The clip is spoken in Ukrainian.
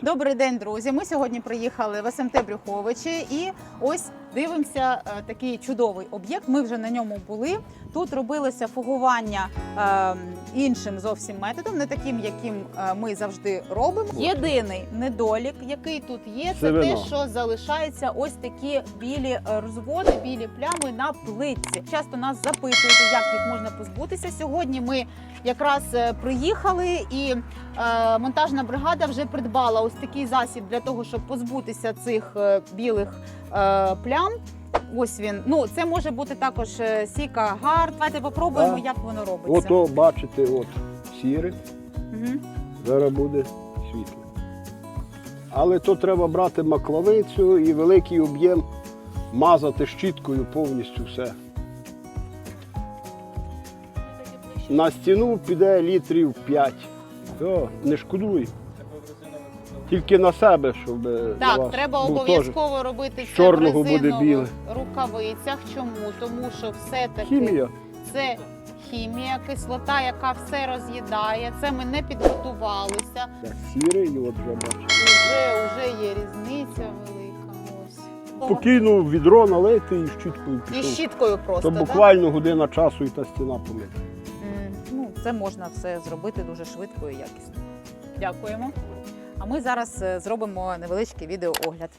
Добрий день, друзі. Ми сьогодні приїхали в СМТ Брюховичі і ось дивимося е, такий чудовий об'єкт. Ми вже на ньому були. Тут робилося фугування е, іншим зовсім методом, не таким, яким е, ми завжди робимо. Єдиний недолік, який тут є, це те, що залишаються ось такі білі е, розводи, білі плями на плитці. Часто нас запитують, як їх можна позбутися. Сьогодні ми якраз е, приїхали і монтажна бригада вже придбала ось такий засіб для того, щоб позбутися цих білих плям. Ось він. Ну це може бути також е, сіка гар. Давайте попробуємо, як воно робиться. Ото бачите, от сіре, Угу. зараз буде світле. Але то треба брати маклавицю і великий об'єм мазати щіткою повністю все. На стіну піде літрів 5. Все, не шкодуй. Тільки на себе, щоб е, Так, треба обов'язково робити це чорного буде біле. Рукавицях. Чому? Тому що все-таки Хімія. це хімія, кислота, яка все роз'їдає. Це ми не підготувалися. Так, сірий, і от вже бачите. Вже, вже є різниця велика. Ось. Покинув відро налити і щіткою І пішов. щіткою просто. То так? буквально година часу і та стіна помита. М, Ну, це можна все зробити дуже швидко і якісно. Дякуємо. А ми зараз е, зробимо невеличкий відеоогляд.